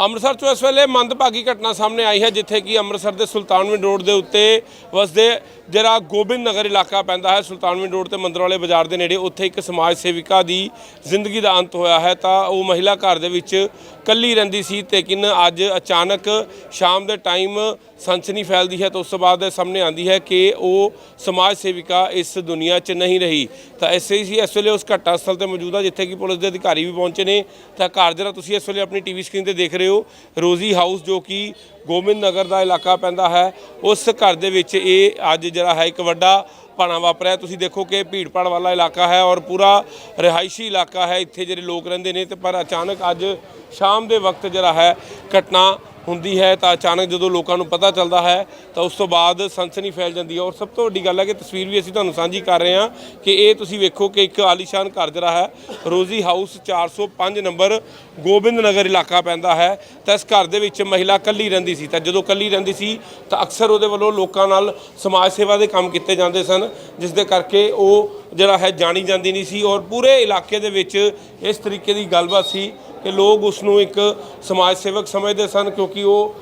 ਅੰਮ੍ਰਿਤਸਰ ਤੋਂ ਇਸ ਵੇਲੇ ਮੰਦਭਾਗੀ ਘਟਨਾ ਸਾਹਮਣੇ ਆਈ ਹੈ, ਜਿੱਥੇ ਕਿ ਅੰਮ੍ਰਿਤਸਰ ਦੇ ਸੁਲਤਾਨਵਿੰਡ ਰੋਡ ਦੇ ਉੱਤੇ ਵਸਦੇ ਜਿਹੜਾ ਗੋਬਿੰਦ ਨਗਰ ਇਲਾਕਾ ਪੈਂਦਾ ਹੈ, ਸੁਲਤਾਨਵਿੰਡ ਰੋਡ ਤੇ ਮੰਦਰ ਵਾਲੇ ਬਾਜ਼ਾਰ ਦੇ ਨੇੜੇ ਉੱਥੇ ਇੱਕ ਸਮਾਜ ਸੇਵਿਕਾ ਦੀ ਜ਼ਿੰਦਗੀ ਦਾ ਅੰਤ ਹੋਇਆ ਹੈ। ਤਾਂ ਉਹ ਮਹਿਲਾ ਘਰ ਦੇ ਵਿੱਚ ਕੱਲੀ ਰਹਿੰਦੀ ਸੀ ਲੇਕਿਨ ਅੱਜ ਅਚਾਨਕ ਸ਼ਾਮ ਦੇ ਟਾਈਮ ਸੰਸਨੀ ਫੈਲਦੀ ਹੈ, ਤਾਂ ਉਸ ਤੋਂ ਬਾਅਦ ਸਾਹਮਣੇ ਆਂਦੀ ਹੈ ਕਿ ਉਹ ਸਮਾਜ ਸੇਵਿਕਾ ਇਸ ਦੁਨੀਆ 'ਚ ਨਹੀਂ ਰਹੀ। ਤਾਂ ਐਸੇ ਹੀ ਇਸ ਵੇਲੇ ਉਸ ਘਟਨਾ ਸਥਲ ਤੇ ਮੌਜੂਦ ਆ, ਜਿੱਥੇ ਕਿ ਪੁਲਿਸ ਦੇ ਅਧਿਕਾਰੀ ਵੀ ਪਹੁੰਚੇ ਨੇ। ਤਾਂ ਘਰ ਜਿਹੜਾ ਤੁਸੀਂ ਇਸ ਵੇਲੇ ਆਪਣੀ ਟੀਵੀ ਸਕਰੀਨ ਤੇ ਦੇਖ ਰਹੇ ਹੋ। ਰੋਜ਼ੀ ਹਾਊਸ ਜੋ ਕਿ ਗੋਬਿੰਦ ਨਗਰ ਦਾ ਇਲਾਕਾ ਪੈਂਦਾ ਹੈ, ਉਸ ਘਰ ਦੇ ਵਿੱਚ ਇਹ ਅੱਜ ਜਿਹੜਾ ਹੈ ਇੱਕ ਵੱਡਾ ਭਾਣਾ ਵਾਪਰਿਆ ਤੁਸੀਂ ਦੇਖੋ ਕਿ ਭੀੜ ਭਾੜ ਵਾਲਾ ਇਲਾਕਾ ਹੈ ਔਰ ਪੂਰਾ ਰਿਹਾਇਸ਼ੀ ਇਲਾਕਾ ਹੈ। ਇੱਥੇ ਜਿਹੜੇ ਲੋਕ ਰਹਿੰਦੇ ਨੇ ਤੇ ਪਰ ਅਚਾਨਕ ਅੱਜ ਸ਼ਾਮ ਦੇ ਵਕਤ ਜਿਹੜਾ ਹੈ ਘਟਨਾ ਹੁੰਦੀ ਹੈ ਤਾਂ ਅਚਾਨਕ ਜਦੋਂ ਲੋਕਾਂ ਨੂੰ ਪਤਾ ਚੱਲਦਾ ਹੈ ਤਾਂ ਉਸ ਤੋਂ ਬਾਅਦ ਸਨਸਨੀ ਫੈਲ ਜਾਂਦੀ ਹੈ। ਔਰ ਸਭ ਤੋਂ ਵੱਡੀ ਗੱਲ ਹੈ ਕਿ ਤਸਵੀਰ ਵੀ ਅਸੀਂ ਤੁਹਾਨੂੰ ਸਾਂਝੀ ਕਰ ਰਹੇ ਹਾਂ ਕਿ ਇਹ ਤੁਸੀਂ ਵੇਖੋ ਕਿ ਇੱਕ ਆਲੀਸ਼ਾਨ ਘਰ ਜਿਹੜਾ ਹੈ, ਰੋਜ਼ੀ ਹਾਊਸ 405 ਨੰਬਰ ਗੋਬਿੰਦ ਨਗਰ ਇਲਾਕਾ ਪੈਂਦਾ ਹੈ। ਤਾਂ ਇਸ ਘਰ ਦੇ ਵਿੱਚ ਮਹਿਲਾ ਕੱਲੀ ਰਹਿੰਦੀ ਸੀ। ਤਾਂ ਜਦੋਂ ਕੱਲੀ ਰਹਿੰਦੀ ਸੀ ਤਾਂ ਅਕਸਰ ਉਹਦੇ ਵੱਲੋਂ ਲੋਕਾਂ ਨਾਲ ਸਮਾਜ ਸੇਵਾ ਦੇ ਕੰਮ ਕੀਤੇ ਜਾਂਦੇ ਸਨ, ਜਿਸ ਦੇ ਕਰਕੇ ਉਹ ਜਿਹੜਾ ਹੈ ਜਾਣੀ ਜਾਂਦੀ ਨਹੀਂ ਸੀ। ਔਰ ਪੂਰੇ ਇਲਾਕੇ ਦੇ ਵਿੱਚ ਇਸ ਤਰੀਕੇ ਦੀ ਗੱਲਬਾਤ ਸੀ ਕਿ ਲੋਕ ਉਸ ਨੂੰ ਇੱਕ ਸਮਾਜ ਸੇਵਕ ਸਮਝਦੇ ਸਨ ਕਿਉਂਕਿ ਉਹ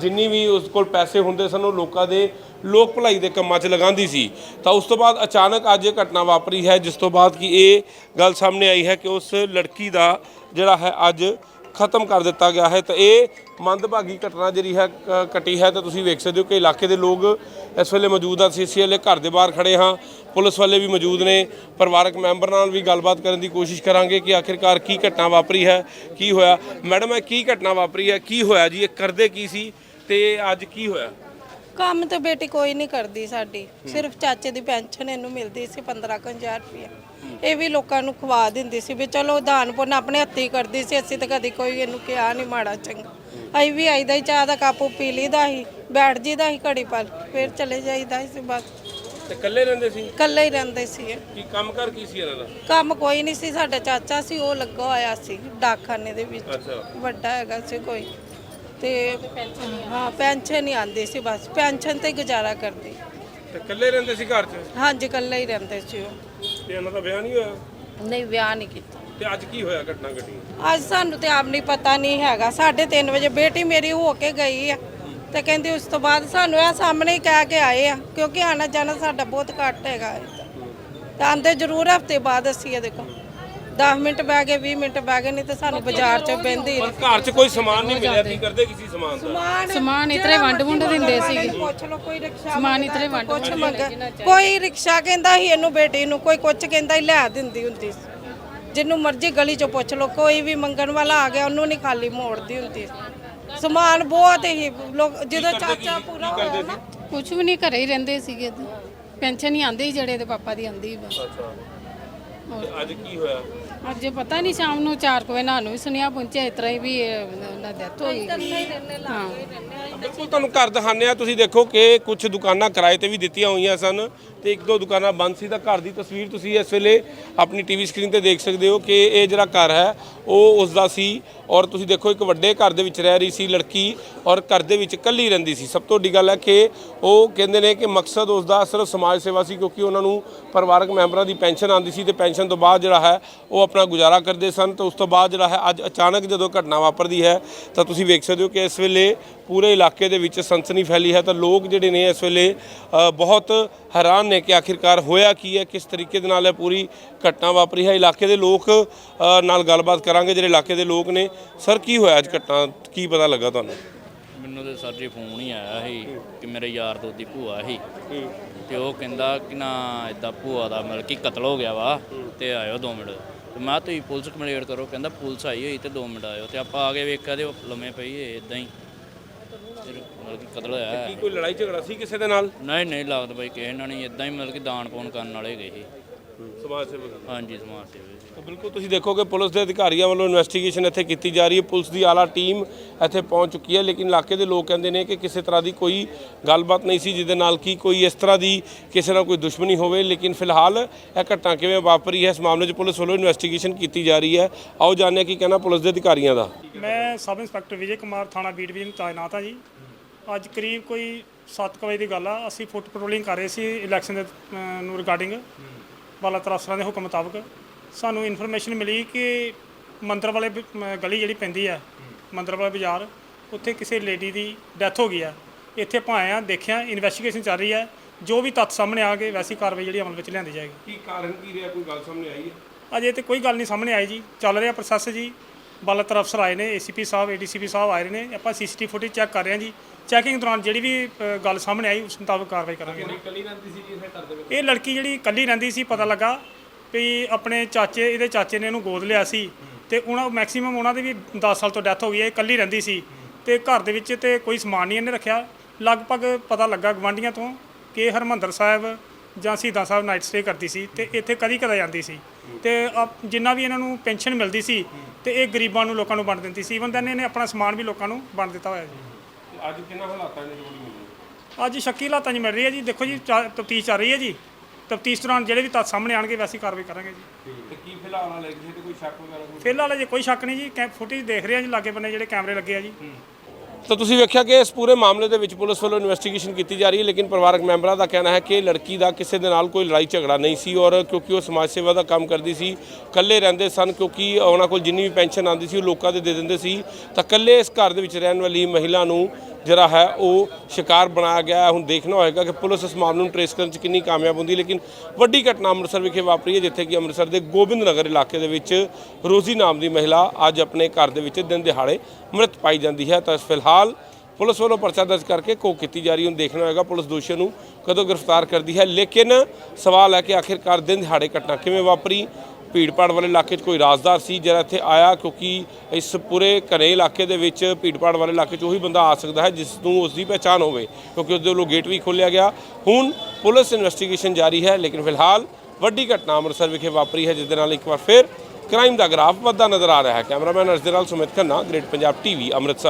ਜਿੰਨੀ ਵੀ ਉਸ ਕੋਲ ਪੈਸੇ ਹੁੰਦੇ ਸਨ, ਉਹ ਲੋਕਾਂ ਦੇ ਲੋਕ ਭਲਾਈ ਦੇ ਕੰਮਾਂ 'ਚ ਲਗਾਉਂਦੀ ਸੀ। ਤਾਂ ਉਸ ਤੋਂ ਬਾਅਦ ਅਚਾਨਕ ਅੱਜ ਇਹ ਘਟਨਾ ਵਾਪਰੀ ਹੈ, ਜਿਸ ਤੋਂ ਬਾਅਦ ਕਿ ਇਹ ਗੱਲ ਸਾਹਮਣੇ ਆਈ ਹੈ ਕਿ ਉਸ ਲੜਕੀ ਦਾ ਜਿਹੜਾ ਹੈ ਅੱਜ ਖਤਮ ਕਰ ਦਿੱਤਾ ਗਿਆ ਹੈ ਤਾਂ ਇਹ ਮੰਦਭਾਗੀ ਘਟਨਾ ਜਿਹੜੀ ਹੈ ਕ- ਘਟੀ ਹੈ ਤਾਂ ਤੁਸੀਂ ਵੇਖ ਸਕਦੇ ਹੋ ਕਿ ਇਲਾਕੇ ਦੇ ਲੋਕ ਇਸ ਵੇਲੇ ਮੌਜੂਦ ਆ ਸੀਸੀ ਵਾਲੇ ਘਰ ਦੇ ਬਾਹਰ ਖੜੇ ਹਾਂ। ਪੁਲਿਸ ਵਾਲੇ ਵੀ ਮੌਜੂਦ ਨੇ। ਪਰਿਵਾਰਕ ਮੈਂਬਰ ਨਾਲ ਵੀ ਗੱਲਬਾਤ ਕਰਨ ਦੀ ਕੋਸ਼ਿਸ਼ ਕਰਾਂਗੇ ਕਿ ਆਖਿਰਕਾਰ ਕੀ ਘਟਨਾ ਵਾਪਰੀ ਹੈ, ਕੀ ਹੋਇਆ। ਮੈਡਮ, ਇਹ ਕੀ ਘਟਨਾ ਵਾਪਰੀ ਹੈ, ਕੀ ਹੋਇਆ ਜੀ? ਇਹ ਕਰਦੇ ਕੀ ਸੀ ਤੇ ਅੱਜ ਕੀ ਹੋਇਆ? ਕੰਮ ਤੇ ਬੇਟੀ ਕੋਈ ਨਹੀਂ ਕਰਦੀ ਸਾਡੀ। ਸਿਰਫ ਚਾਚੇ ਦੀ ਪੈਨਸ਼ਨ ਇਹਨੂੰ ਮਿਲਦੀ ਸੀ 15000 ਰੁਪਇਆ ਇਹ ਵੀ ਲੋਕਾਂ ਨੂੰ ਖਵਾ ਦਿੰਦੀ ਸੀ ਵੀ ਚਲੋ ਦਾਨ ਪੁੰਨ ਆਪਣੇ ਹੱਥੀ ਕਰਦੀ ਸੀ ਅਸੀਂ ਤਾਂ ਕਦੀ ਕੋਈ ਇਹਨੂੰ ਕਿਹਾ ਨਹੀਂ ਮਾੜਾ ਚੰਗਾ। ਅਸੀਂ ਵੀ ਆਈਦਾ ਹੀ ਚਾਹ ਦਾ ਕੱਪ ਪੀ ਲਈਦਾ ਸੀ ਬੈਠ ਜੀਦਾ ਸੀ ਘੜੀ ਪਲ ਫਿਰ ਚਲੇ ਜਾਈਦਾ ਸੀ ਬਸ। ਤੇ ਇਕੱਲੇ ਰਹਿੰਦੇ ਸੀ? ਇਕੱਲੇ ਹੀ ਰਹਿੰਦੇ ਸੀ ਇਹ। ਕੀ ਕੰਮ ਕਰ ਕੀ ਸੀ ਇਹਨਾਂ ਦਾ? ਕੰਮ ਕੋਈ ਨਹੀਂ ਸੀ ਸਾਡਾ ਚਾਚਾ ਸੀ ਉਹ ਲੱਗਾ ਹੋਇਆ ਸੀ ਡਾਕਖਾਨੇ ਦੇ ਵਿੱਚ। ਅੱਛਾ। ਵੱਡਾ ਹੈਗਾ ਸੀ ਕੋਈ। ਤੇ ਹਾਂ ਪੈਨਸ਼ਨ ਹੀ ਆਂਦੀ ਸੀ ਬਸ ਪੈਨਸ਼ਨ ਤੇ ਗੁਜ਼ਾਰਾ ਕਰਦੀ। ਤੇ ਇਕੱਲੇ ਰਹਿੰਦੇ ਸੀ ਘਰ 'ਚ? ਹਾਂਜੀ ਇਕੱਲੇ ਹੀ ਰਹਿੰਦੇ ਸੀ ਉਹ। ਤੇ ਇਹਨਾਂ ਦਾ ਵਿਆਹ ਨਹੀਂ ਹੋਇਆ? ਨਹੀਂ ਵਿਆਹ ਨਹੀਂ ਕੀਤਾ। ਤੇ ਅੱਜ ਕੀ ਹੋਇਆ ਘਟਨਾ ਘਟੀ? ਅੱਜ ਸਾਨੂੰ ਤੇ ਆਪ ਨਹੀਂ ਪਤਾ ਨਹੀਂ ਹੈਗਾ। 3:30 ਵਜੇ ਬੇਟੀ ਮੇਰੀ ਹੋ ਕੇ ਗਈ ਆ। ਤੇ ਕਹਿੰਦੀ ਉਸ ਤੋਂ ਬਾਅਦ ਸਾਨੂੰ ਇਹ ਸਾਹਮਣੇ ਹੀ ਕਹਿ ਕੇ ਆਏ ਆ ਕਿਉਂਕਿ ਆਣਾ ਜਾਣਾ ਸਾਡਾ ਬਹੁਤ ਘੱਟ ਹੈਗਾ। ਤੇ ਆਂਦੇ ਜ਼ਰੂਰ ਹਫ਼ਤੇ ਬਾਅਦ ਅਸੀਂ ਇਹ ਦੇਖੋ 10 ਮਿੰਟ ਬਹਿ ਗਏ 20 ਮਿੰਟ ਬਹਿ ਗਏ ਨਹੀਂ ਤੇ ਸਾਨੂੰ ਬਾਜ਼ਾਰ 'ਚ ਪਰ ਘਰ 'ਚ ਕੋਈ ਸਮਾਨ ਨਹੀਂ ਮਿਲਿਆ ਕੀ ਕਰਦੇ ਕਿਸੇ ਸਮਾਨ ਦਾ? ਸਮਾਨ ਇਤਰੇ ਵੰਡ ਵੁੰਡ ਦਿੰਦੇ ਸੀਗੇ। ਪੁੱਛ ਲਓ ਕੋਈ ਰਿਕਸ਼ਾ ਸਮਾਨ ਇਤਰੇ ਵੰਡ ਕੁਛ ਮੰਗ ਕੋਈ ਰਿਕਸ਼ਾ ਕਹਿੰਦਾ ਸੀ ਇਹਨੂੰ ਬੇਟੀ ਨੂੰ ਕੋਈ ਕੁਛ ਕਹਿੰਦਾ ਸੀ ਲੈ ਦਿੰਦੀ ਹੁੰਦੀ ਸੀ। ਜਿੰਨੂੰ ਮਰਜ਼ੀ ਗਲੀ 'ਚੋਂ ਪੁੱਛ ਲਓ ਕੋਈ ਵੀ ਮੰਗਣ ਵਾਲਾ ਆ ਗਿਆ ਉਹਨੂੰ ਨਹੀਂ ਖਾਲੀ ਮੋੜਦੀ ਹੁੰਦੀ। ਸੀ ਸਮਾਨ ਬਹੁਤ ਹੀ ਲੋਕ ਜਦੋਂ ਚਾਚਾ ਪੂਰਾ ਹੋਇਆ ਨਾ। ਕੁਝ ਵੀ ਨਹੀਂ ਘਰੇ ਹੀ ਰਹਿੰਦੇ ਸੀਗੇ ਪੈਨਸ਼ਨ ਹੀ ਆਂਦੀ ਜਿਹੜੇ ਦੇ ਪਾਪਾ ਦੀ ਆਂਦੀ ਬਸ। ਅੱਛਾ। ਤੇ ਅੱਜ ਕੀ ਹੋਇਆ? ਅੱਜ ਪਤਾ ਨਹੀਂ ਸ਼ਾਮ ਨੂੰ 4 ਵਜੇ ਸਾਨੂੰ ਵੀ ਸੁਨੇਹਾ ਪਹੁੰਚਿਆ ਇਸ ਤਰ੍ਹਾਂ ਹੀ ਵੀ ਇਹ ਉਹਨਾਂ ਡੈਥ ਹੋ। ਗਈ ਹਾਂ ਬਿਲਕੁਲ ਤੁਹਾਨੂੰ ਘਰ ਦਿਖਾਉਂਦੇ ਆ ਤੁਸੀਂ ਦੇਖੋ ਕਿ ਕੁਝ ਦੁਕਾਨਾਂ ਕਿਰਾਏ ਤੇ ਵੀ ਦਿੱਤੀਆਂ ਹੋਈਆਂ ਸਨ ਤੇ ਇੱਕ ਦੋ ਦੁਕਾਨਾਂ ਬੰਦ ਸੀ। ਤਾਂ ਘਰ ਦੀ ਤਸਵੀਰ ਤੁਸੀਂ ਇਸ ਵੇਲੇ ਆਪਣੀ ਟੀਵੀ ਸਕਰੀਨ ਤੇ ਦੇਖ ਸਕਦੇ ਹੋ ਕਿ ਇਹ ਜਿਹੜਾ ਘਰ ਹੈ ਉਹ ਉਸ ਦਾ ਸੀ ਔਰ ਤੁਸੀਂ ਦੇਖੋ ਇੱਕ ਵੱਡੇ ਘਰ ਦੇ ਵਿੱਚ ਰਹਿ ਰਹੀ ਸੀ ਲੜਕੀ ਔਰ ਘਰ ਦੇ ਵਿੱਚ ਇਕੱਲੀ ਰਹਿੰਦੀ ਸੀ। ਸਭ ਤੋਂ ਵੱਡੀ ਗੱਲ ਹੈ ਕਿ ਉਹ ਕਹਿੰਦੇ ਨੇ ਕਿ ਮਕਸਦ ਉਸ ਦਾ ਸਿਰਫ ਸਮਾਜ ਸੇਵਾ ਸੀ ਕਿਉਂਕਿ ਉਹਨਾਂ ਨੂੰ ਪਰਿਵਾਰਕ ਮੈਂਬਰਾਂ ਦੀ ਪੈਨਸ਼ਨ ਆਉਂਦੀ ਸੀ ਤੇ ਪੈਨਸ਼ਨ ਤੋਂ ਬਾਅਦ ਜਿਹੜਾ ਹੈ ਉਹ ਆਪਣਾ ਗੁਜ਼ਾਰਾ ਕਰਦੇ ਸਨ। ਤੇ ਉਸ ਤੋਂ ਬਾਅਦ ਜਿਹੜਾ ਹੈ ਅੱਜ ਅਚਾਨਕ ਜਦੋਂ ਘਟਨਾ ਵਾਪਰਦੀ ਹੈ ਤਾਂ ਤੁਸੀਂ ਵੇਖ ਸਕਦੇ ਹੋ ਕਿ ਇਸ ਵੇਲੇ ਪੂਰੇ ਇਲਾਕੇ ਦੇ ਵਿੱਚ ਸਨਸਨੀ ਫੈਲੀ ਹੈ ਤਾਂ ਲੋਕ ਜਿਹੜੇ ਨੇ ਇਸ ਵੇਲੇ ਬਹੁਤ ਹੈਰਾਨ ਨੇ ਕਿ ਆਖਿਰਕਾਰ ਹੋਇਆ ਕੀ ਹੈ ਕਿਸ ਤਰੀਕੇ ਦੇ ਨਾਲ ਇਹ ਪੂਰੀ ਘਟਨਾ ਵਾਪਰੀ ਹੈ। ਇਲਾਕੇ ਦੇ ਲੋਕ ਨਾਲ ਗੱਲਬਾਤ ਕਰਾਂਗੇ ਜਿਹੜੇ ਇਲਾਕੇ ਦੇ ਲੋਕ ਨੇ। ਸਰ ਕੀ ਹੋਇਆ ਅੱਜ ਘਟਨਾ? ਕੀ ਪਤਾ ਲੱਗਾ ਤੁਹਾਨੂੰ? ਮੈਨੂੰ ਤੇ ਸਰ ਜੀ ਫੋਨ ਹੀ ਆਇਆ ਸੀ ਕਿ ਮੇਰੇ ਯਾਰ ਦੋਸਤ ਦੀ ਭੂਆ ਸੀ। ਤੇ ਉਹ ਕਹਿੰਦਾ ਕਿ ਨਾ ਇਦਾਂ ਭੂਆ ਦਾ ਮਤਲਬ ਕਿ ਕਤਲ ਹੋ ਗਿਆ ਵਾ ਤੇ ਆਇਓ 2 ਮਿੰਟ। ਤੇ ਮੈਂ ਤੁਸੀਂ ਪੁਲਿਸ ਕੰਪਲੇਂਟ ਕਰੋ ਕਹਿੰਦਾ ਪੁਲਿਸ ਆਈ ਹੋਈ ਤੇ 2 ਮਿੰਟ ਆਇਓ ਤੇ ਆਪਾਂ ਆ ਕੇ ਵੇਖਿਆ ਤੇ ਉਹ ਲੰਮੇ ਪਈ ਇਦਾਂ ਹੀ। ਫਿਰ ਮਤਲਬ ਕਿ ਕਤਲ ਹੋਇਆ ਹੈ। ਕੀ ਕੋਈ ਲੜਾਈ ਝਗੜਾ ਸੀ ਕਿਸੇ ਦੇ ਨਾਲ? ਨਹੀਂ ਨਹੀਂ ਲੱਗਦਾ ਬਈ ਕਿਸੇ ਨਾਲ ਨਹੀਂ ਇਦਾਂ ਹੀ ਮਤਲਬ ਕਿ ਦਾਨ ਪੂਨ ਕਰਨ ਵਾਲੇ ਗਏ ਸੀ। ਸਮਾਜ ਸੇਵਕ। ਹਾਂਜੀ ਸਮਾਜ ਸੇਵੀ ਸੀ ਤਾਂ ਬਿਲਕੁਲ ਤੁਸੀਂ ਦੇਖੋ ਕਿ ਪੁਲਿਸ ਦੇ ਅਧਿਕਾਰੀਆਂ ਵੱਲੋਂ ਇਨਵੈਸਟੀਗੇਸ਼ਨ ਇੱਥੇ ਕੀਤੀ ਜਾ ਰਹੀ ਹੈ। ਪੁਲਿਸ ਦੀ ਆਲਾ ਟੀਮ ਇੱਥੇ ਪਹੁੰਚ ਚੁੱਕੀ ਹੈ ਲੇਕਿਨ ਇਲਾਕੇ ਦੇ ਲੋਕ ਕਹਿੰਦੇ ਨੇ ਕਿ ਕਿਸੇ ਤਰ੍ਹਾਂ ਦੀ ਕੋਈ ਗੱਲਬਾਤ ਨਹੀਂ ਸੀ ਜਿਹਦੇ ਨਾਲ ਕੀ ਕੋਈ ਇਸ ਤਰ੍ਹਾਂ ਦੀ ਕਿਸੇ ਨਾਲ ਕੋਈ ਦੁਸ਼ਮਣੀ ਹੋਵੇ। ਲੇਕਿਨ ਫਿਲਹਾਲ ਇਹ ਘਟਨਾ ਕਿਵੇਂ ਵਾਪਰੀ ਹੈ ਇਸ ਮਾਮਲੇ 'ਚ ਪੁਲਿਸ ਵੱਲੋਂ ਇਨਵੈਸਟੀਗੇਸ਼ਨ ਕੀਤੀ ਜਾ ਰਹੀ ਹੈ। ਆਓ ਜਾਣਦੇ ਹਾਂ ਕੀ ਕਹਿਣਾ ਪੁਲਿਸ ਦੇ ਅਧਿਕਾਰੀਆਂ ਦਾ। ਮੈਂ ਸਬ ਇੰਸਪੈਕਟਰ ਵਿਜੇ ਕੁਮਾਰ ਥਾਣਾ ਬੀਟ ਵੀ ਤਾਇਨਾਤ ਹਾਂ ਜੀ। ਅੱਜ ਕਰੀਬ ਕੋਈ 7 ਵਜੇ ਦੀ ਗੱਲ ਆ। ਅਸੀਂ ਫੁੱਟ ਪੈਟਰੋਲਿੰਗ ਕਰ ਰਹੇ ਸੀ ਇਲੈਕਸ਼ਨ ਦੇ ਅਹ, ਨੂੰ ਰਿਗਾਰਡਿੰਗ ਬਾਲਾਤਰ ਅਫਸਰਾਂ ਦੇ ਹੁਕਮ ਮੁਤਾਬਕ ਸਾਨੂੰ ਇਨਫੋਰਮੇਸ਼ਨ ਮਿਲੀ ਕਿ ਮੰਦਰ ਵਾਲੇ ਬ- ਗਲੀ ਜਿਹੜੀ ਪੈਂਦੀ ਹੈ ਮੰਦਰ ਵਾਲਾ ਬਾਜ਼ਾਰ ਉੱਥੇ ਕਿਸੇ ਲੇਡੀ ਦੀ ਡੈਥ ਹੋ ਗਈ ਹੈ ਇੱਥੇ ਆਪਾਂ ਆਏ ਆ ਦੇਖਿਆ ਇਨਵੈਸਟੀਗੇਸ਼ਨ ਚੱਲ ਰਹੀ ਹੈ ਜੋ ਵੀ ਤੱਥ ਸਾਹਮਣੇ ਆ ਗਏ ਵੈਸੀ ਕਾਰਵਾਈ ਜਿਹੜੀ ਅਮਲ ਵਿੱਚ ਲਿਆਂਦੀ ਜਾਏਗੀ। ਕੀ ਕਾਰਨ ਕੀ ਰਿਹਾ? ਕੋਈ ਗੱਲ ਸਾਹਮਣੇ ਆਈ ਹੈ? ਅਜੇ ਤੇ ਕੋਈ ਗੱਲ ਨਹੀਂ ਸਾਹਮਣੇ ਆਈ ਜੀ। ਚੱਲ ਰਿਹਾ ਪ੍ਰੋਸੈਸ ਜੀ। ਬਾਲਾਤਰ ਅਫਸਰ ਆਏ ਨੇ ਏਸੀਪੀ ਸਾਹਿਬ ਏਡੀਸੀਪੀ ਸਾਹਿਬ ਆਏ ਨੇ। ਆਪਾਂ ਸੀਸੀਟੀਵੀ ਫੁਟੇਜ ਚੈੱਕ ਕਰ ਰਹੇ ਹਾਂ ਜੀ। ਚੈਕਿੰਗ ਦੌਰਾਨ ਜਿਹੜੀ ਵੀ ਅ, ਗੱਲ ਸਾਹਮਣੇ ਆਈ ਉਸ ਮੁਤਾਬਕ ਕਾਰਵਾਈ ਕਰਾਂਗੇ। ਇਕੱਲੀ ਰਹਿੰਦੀ ਸੀ ਇਸੇ ਘਰ ਦੇ ਵਿੱਚ? ਇਹ ਲੜਕੀ ਜਿਹੜੀ ਇਕੱਲੀ ਰਹਿੰਦੀ ਸੀ ਪਤਾ ਲੱਗਾ ਵੀ ਆਪਣੇ ਚਾਚੇ ਇਹਦੇ ਚਾਚੇ ਨੇ ਇਹਨੂੰ ਗੋਦ ਲਿਆ ਸੀ। ਤੇ ਉਹਨਾਂ ਮੈਕਸਿਮਮ ਉਹਨਾਂ ਦੀ ਵੀ 10 ਸਾਲ ਤੋਂ ਡੈਥ ਹੋ ਗਈ ਹੈ ਇਹ ਇਕੱਲੀ ਰਹਿੰਦੀ ਸੀ। ਤੇ ਘਰ ਦੇ ਵਿੱਚ ਤੇ ਕੋਈ ਸਮਾਨ ਨਹੀਂ ਇਹਨੇ ਰੱਖਿਆ। ਲਗਭਗ ਪਤਾ ਲੱਗਾ ਗਵਾਂਢੀਆਂ ਤੋਂ ਕਿ ਇਹ ਹਰਮੰਦਰ ਸਾਹਿਬ ਜਾਂ ਸ਼ਹੀਦਾਂ ਸਾਹਿਬ ਨਾਈਟ ਸਟੇ ਕਰਦੀ ਸੀ ਤੇ ਇੱਥੇ ਕਦੀ ਕਦਾ ਜਾਂਦੀ ਸੀ। ਤੇ ਆਪ- ਜਿੰਨਾ ਵੀ ਇਹਨਾਂ ਨੂੰ ਪੈਨਸ਼ਨ ਮਿਲਦੀ ਸੀ ਤੇ ਇਹ ਗਰੀਬਾਂ ਨੂੰ ਲੋਕਾਂ ਨੂੰ ਵੰਡ ਦਿੰਦੀ ਸੀ। ਇਵਨ ਦੈਨ ਇਹਨੇ ਆਪਣਾ ਸਮਾਨ ਵੀ ਲੋਕਾਂ ਨੂੰ ਵੰਡ ਦਿੱਤਾ ਹੋਇਆ ਜੀ। ਤੇ ਅੱਜ ਕਿੰਨਾ ਹਾਲਾਤਾਂ ਨੇ ਜੋੜੀ ਮਿਲੀ? ਅੱਜ ਸ਼ੱਕੀ ਹਾਲਾਤਾਂ 'ਚ ਮਿਲ ਰਹੀ ਹੈ ਜੀ। ਦੇਖੋ ਜੀ ਤਫਤੀਸ਼ ਚੱਲ ਰਹੀ ਹੈ ਜੀ। ਤਫਤੀਸ਼ ਦੌਰਾਨ ਜਿਹੜੇ ਵੀ ਤੱਥ ਸਾਹਮਣੇ ਆਣਗੇ ਵੈਸੀ ਕਾਰਵਾਈ ਕਰਾਂਗੇ ਜੀ। ਤੇ ਕੀ ਫਿਲਹਾਲ ਹਾਲੇ ਕਿਸੇ ਤੇ ਕੋਈ ਸ਼ੱਕ ਵਗੈਰਾ ਕੋਈ? ਫਿਲਹਾਲ ਅਜੇ ਕੋਈ ਸ਼ੱਕ ਨਹੀਂ ਜੀ। ਫੁਟੇਜ ਦੇਖ ਰਹੇ ਹਾਂ ਜੀ ਲਾਗੇ ਬੰਨੇ ਜਿਹੜੇ ਕੈਮਰੇ ਲੱਗੇ ਆ ਜੀ। ਤਾਂ ਤੁਸੀਂ ਵੇਖਿਆ ਕਿ ਇਸ ਪੂਰੇ ਮਾਮਲੇ ਦੇ ਵਿੱਚ ਪੁਲਿਸ ਵੱਲੋਂ ਇਨਵੈਸਟੀਗੇਸ਼ਨ ਕੀਤੀ ਜਾ ਰਹੀ ਹੈ, ਲੇਕਿਨ ਪਰਿਵਾਰਕ ਮੈਂਬਰਾਂ ਦਾ ਕਹਿਣਾ ਹੈ ਕਿ ਲੜਕੀ ਦਾ ਕਿਸੇ ਦੇ ਨਾਲ ਕੋਈ ਲੜਾਈ ਝਗੜਾ ਨਹੀਂ ਸੀ ਔਰ ਕਿਉਂਕਿ ਉਹ ਸਮਾਜ ਸੇਵਾ ਦਾ ਕੰਮ ਕਰਦੀ ਸੀ, ਇਕੱਲੇ ਰਹਿੰਦੇ ਸਨ ਕਿਉਂਕਿ ਉਹਨਾਂ ਕੋਲ ਜਿੰਨੀ ਵੀ ਪੈਨਸ਼ਨ ਆਉਂਦੀ ਸੀ ਉਹ ਲੋਕਾਂ ਦੇ ਦੇ ਦਿੰਦੇ ਸੀ, ਤਾਂ ਇਕੱਲੇ ਇਸ ਘਰ ਦੇ ਵਿੱਚ ਰਹਿਣ ਵਾਲੀ ਮਹਿਲਾ ਨੂੰ ਜਿਹੜਾ ਹੈ, ਉਹ ਸ਼ਿਕਾਰ ਬਣਾਇਆ ਗਿਆ ਹੈ। ਹੁਣ ਦੇਖਣਾ ਹੋਏਗਾ ਕਿ ਪੁਲਿਸ ਇਸ ਮਾਮਲੇ ਨੂੰ ਟ੍ਰੇਸ ਕਰਨ 'ਚ ਕਿੰਨੀ ਕਾਮਯਾਬ ਹੁੰਦੀ ਹੈ, ਲੇਕਿਨ ਵੱਡੀ ਘਟਨਾ ਅੰਮ੍ਰਿਤਸਰ ਵਿਖੇ ਵਾਪਰੀ ਹੈ, ਜਿੱਥੇ ਕਿ ਅੰਮ੍ਰਿਤਸਰ ਦੇ ਗੋਬਿੰਦ ਨਗਰ ਇਲਾਕੇ ਦੇ ਵਿੱਚ ਰੋਜ਼ੀ ਨਾਮ ਦੀ ਮਹਿਲਾ ਅੱਜ ਆਪਣੇ ਘਰ ਦੇ ਵਿੱਚ ਦਿਨ ਦਿਹਾੜੇ ਮ੍ਰਿਤ ਪਾਈ ਜਾਂਦੀ ਹੈ। ਤਾਂ ਫਿਲਹਾਲ ਪੁਲਿਸ ਵੱਲੋਂ ਪਰਚਾ ਦਰਜ ਕਰਕੇ ਕੋ ਕੀਤੀ ਜਾ ਰਹੀ ਹੁਣ ਦੇਖਣਾ ਹੋਏਗਾ, ਪੁਲਿਸ ਦੋਸ਼ੀਆਂ ਨੂੰ ਕਦੋਂ ਗ੍ਰਿਫਤਾਰ ਕਰਦੀ ਹੈ। ਲੇਕਿਨ ਸਵਾਲ ਹੈ ਕਿ ਆਖਿਰਕਾਰ ਦਿਨ ਦਿਹਾੜੇ ਘਟਨਾ ਕਿਵੇਂ ਵਾਪਰੀ? ਭੀੜਪਾੜ ਵਾਲੇ ਇਲਾਕੇ 'ਚ ਕੋਈ ਰਾਜ਼ਦਾਰ ਸੀ ਜਿਹੜਾ ਇੱਥੇ ਆਇਆ? ਕਿਉਂਕਿ ਇਸ ਪੂਰੇ ਘਰੇ ਇਲਾਕੇ ਦੇ ਵਿੱਚ ਭੀੜਪਾੜ ਵਾਲੇ ਇਲਾਕੇ 'ਚ ਉਹੀ ਬੰਦਾ ਆ ਸਕਦਾ ਹੈ, ਜਿਸ ਨੂੰ ਉਸ ਦੀ ਪਹਿਚਾਣ ਹੋਵੇ, ਕਿਉਂਕਿ ਉਸ ਦੇ ਵੱਲੋਂ ਗੇਟ ਵੀ ਖੋਲ੍ਹਿਆ ਗਿਆ। ਹੁਣ ਪੁਲਿਸ ਇਨਵੈਸਟੀਗੇਸ਼ਨ ਜਾਰੀ ਹੈ, ਲੇਕਿਨ ਫਿਲਹਾਲ ਵੱਡੀ ਘਟਨਾ ਅੰਮ੍ਰਿਤਸਰ ਵਿਖੇ ਵਾਪਰੀ ਹੈ, ਜਿਸ ਦੇ ਨਾਲ ਇੱਕ ਵਾਰ ਫਿਰ ਕ੍ਰਾਈਮ ਦਾ ਗ੍ਰਾਫ ਵੱਧਦਾ ਨਜ਼ਰ ਆ ਰਿਹਾ ਹੈ। ਕੈਮਰਾਮੈਨ ਅਰਸ਼ ਦੇ ਨਾਲ ਸੁਮਿਤ ਖੰਨਾ ਗ੍ਰੇਟ ਪੰਜਾਬ ਟੀਵੀ ਅੰਮ੍ਰਿਤਸਰ।